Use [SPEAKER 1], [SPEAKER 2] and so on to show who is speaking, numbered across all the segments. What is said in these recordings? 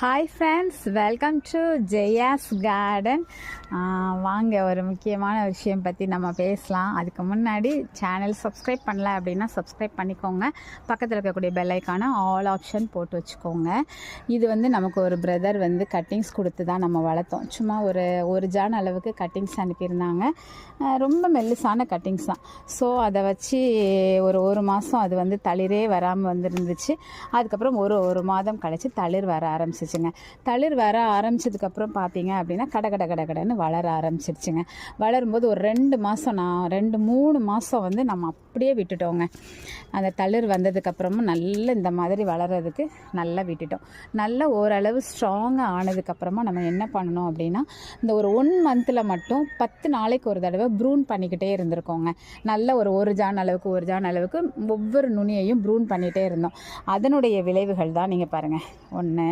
[SPEAKER 1] Hi friends welcome to Jaya's garden வாங்க ஒரு முக்கியமான விஷயம் பற்றி நம்ம பேசலாம். அதுக்கு முன்னாடி சேனல் சப்ஸ்கிரைப் பண்ணல அப்படின்னா சப்ஸ்கிரைப் பண்ணிக்கோங்க. பக்கத்தில் இருக்கக்கூடிய பெல்லைக்கான ஆல் ஆப்ஷன் போட்டு வச்சுக்கோங்க. இது வந்து நமக்கு ஒரு பிரதர் வந்து கட்டிங்ஸ் கொடுத்து தான் நம்ம வளர்த்தோம். சும்மா ஒரு ஒரு ஜான் அளவுக்கு கட்டிங்ஸ் அனுப்பியிருந்தாங்க. ரொம்ப மெல்லுசான கட்டிங்ஸ் தான். ஸோ அதை வச்சு ஒரு ஒரு மாதம் அது வந்து தளிரே வராமல் வந்துருந்துச்சு. அதுக்கப்புறம் ஒரு ஒரு மாதம் கழித்து தளிர் வர ஆரம்பிச்சிச்சு. ஆரம்பிச்சிருச்சுங்க. தளிர் வர ஆரம்பிச்சதுக்கப்புறம் பார்த்தீங்க அப்படின்னா கட கட கடை கடைன்னு வளர ஆரம்பிச்சிருச்சுங்க. வளரும்போது ஒரு ரெண்டு மாதம் நான் ரெண்டு மூணு மாதம் வந்து நம்ம அப்படியே விட்டுட்டோங்க. அந்த தளிர் வந்ததுக்கப்புறமும் நல்ல இந்த மாதிரி வளர்கிறதுக்கு நல்லா விட்டுட்டோம். நல்லா ஓரளவு ஸ்ட்ராங்காக ஆனதுக்கப்புறமா நம்ம என்ன பண்ணணும் அப்படின்னா இந்த ஒரு ஒன் மந்தில் மட்டும் பத்து நாளைக்கு ஒரு தடவை ப்ரூன் பண்ணிக்கிட்டே இருந்திருக்கோங்க. நல்ல ஒரு ஒரு ஜான் அளவுக்கு ஒரு ஜான் அளவுக்கு ஒவ்வொரு நுனியையும் ப்ரூன் பண்ணிகிட்டே இருந்தோம். அதனுடைய விளைவுகள் தான் நீங்கள் பாருங்கள் ஒன்று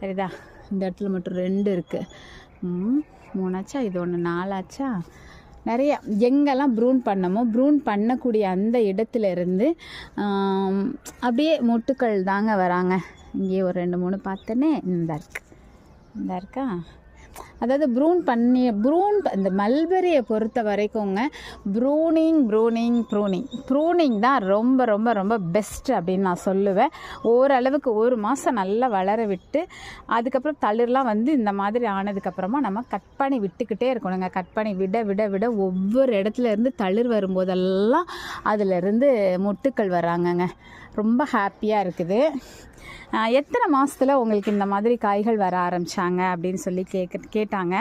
[SPEAKER 1] சரிதா. இந்த இடத்துல மட்டும் ரெண்டு இருக்குது மூணாச்சா? இது ஒன்று நாலாச்சா? நிறைய. எங்கெல்லாம் ப்ரூன் பண்ணமோ ப்ரூன் பண்ணக்கூடிய அந்த இடத்துல இருந்து அப்படியே மொட்டுக்கள் தாங்க வராங்க. இங்கேயே ஒரு ரெண்டு மூணு பார்த்தேனே இந்த இருக்கு. இந்த இருக்கா? அதாவது ப்ரூன் பண்ணி ப்ரூன் இந்த மல்பெரியை பொறுத்த வரைக்குங்க ப்ரூனிங் ப்ரூனிங் ப்ரூனிங். ப்ரூனிங் தான் ரொம்ப ரொம்ப ரொம்ப பெஸ்ட் அப்படின்னு நான் சொல்லுவேன். ஓரளவுக்கு ஒரு மாதம் நல்லா வளர விட்டு அதுக்கப்புறம் தளிர்லாம் வந்து இந்த மாதிரி ஆனதுக்கப்புறமா நம்ம கட் பண்ணி விட்டுக்கிட்டே இருக்கணுங்க. கட் பண்ணி விட விட விட ஒவ்வொரு இடத்துல இருந்து தளிர் வரும்போதெல்லாம் அதிலிருந்து மொட்டுக்கள் வராங்கங்க. ரொம்ப ஹாப்பியாக இருக்குது. எத்தனை மாதத்தில் உங்களுக்கு இந்த மாதிரி காய்கள் வர ஆரம்பித்தாங்க அப்படின்னு சொல்லி கேட்க கேட்டாங்க.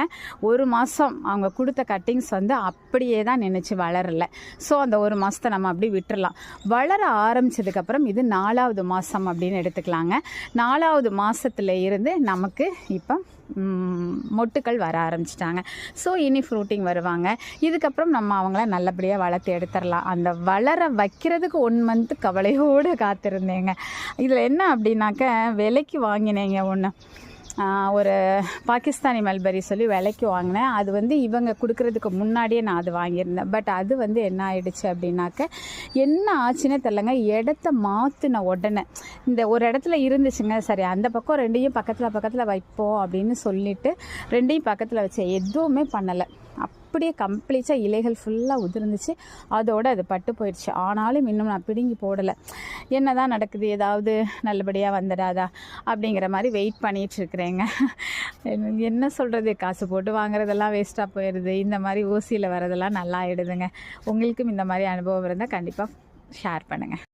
[SPEAKER 1] ஒரு மாதம் அவங்க கொடுத்த கட்டிங்ஸ் வந்து அப்படியே தான் நினச்சி வளரல. ஸோ அந்த ஒரு மாதத்தை நம்ம அப்படி விட்டுறலாம். வளர ஆரம்பிச்சதுக்கப்புறம் இது நாலாவது மாதம் அப்படின்னு எடுத்துக்கலாங்க. நாலாவது மாதத்துல இருந்து நமக்கு இப்போ மொட்டுக்கள் வர ஆரம்பிச்சிட்டாங்க. ஸோ இனி ஃப்ரூட்டிங் வருவாங்க. இதுக்கப்புறம் நம்ம அவங்கள நல்லபடியாக வளர்த்து எடுத்துடலாம் அந்த வளர வைக்கிறதுக்கு ஒன் மந்த் கவலையோடு காத்திருந்தேங்க. இதில் என்ன அப்படின்னாக்க விலைக்கு வாங்கினேங்க ஒன்று ஒரு பாகிஸ்தானி மல்பரி சொல்லி விலைக்கு வாங்கினேன். அது வந்து இவங்க கொடுக்குறதுக்கு முன்னாடியே நான் அது வாங்கியிருந்தேன். பட் அது வந்து என்ன ஆயிடுச்சு அப்படின்னாக்க என்ன ஆச்சுன்னே தெரிலங்க இடத்த மாற்றின உடனே இந்த ஒரு இடத்துல இருந்துச்சுங்க. சரி அந்த பக்கம் ரெண்டையும் பக்கத்தில் பக்கத்தில் வைப்போம் அப்படின்னு சொல்லிட்டு ரெண்டையும் பக்கத்தில் வச்சேன் எதுவுமே பண்ணலை. அப்படியே கம்ப்ளீட்டாக இலைகள் ஃபுல்லாக உதிர்ந்துச்சு. அதோட அது பட்டு போயிடுச்சு ஆனாலும் இன்னும் நான் பிடுங்கி போடலை. என்ன தான் நடக்குது? ஏதாவது நல்லபடியாக வந்துடாதா? அப்படிங்கிற மாதிரி வெயிட் பண்ணிகிட்ருக்குறேங்க இருக்கிறேங்க என்ன சொல்கிறது காசு போட்டு வாங்குறதெல்லாம் வேஸ்ட்டாக போயிடுது இந்த மாதிரி ஊசியில் வரதெல்லாம் நல்லா ஆயிடுதுங்க. உங்களுக்கும் இந்த மாதிரி அனுபவம் இருந்தால் கண்டிப்பாக ஷேர் பண்ணுங்கள்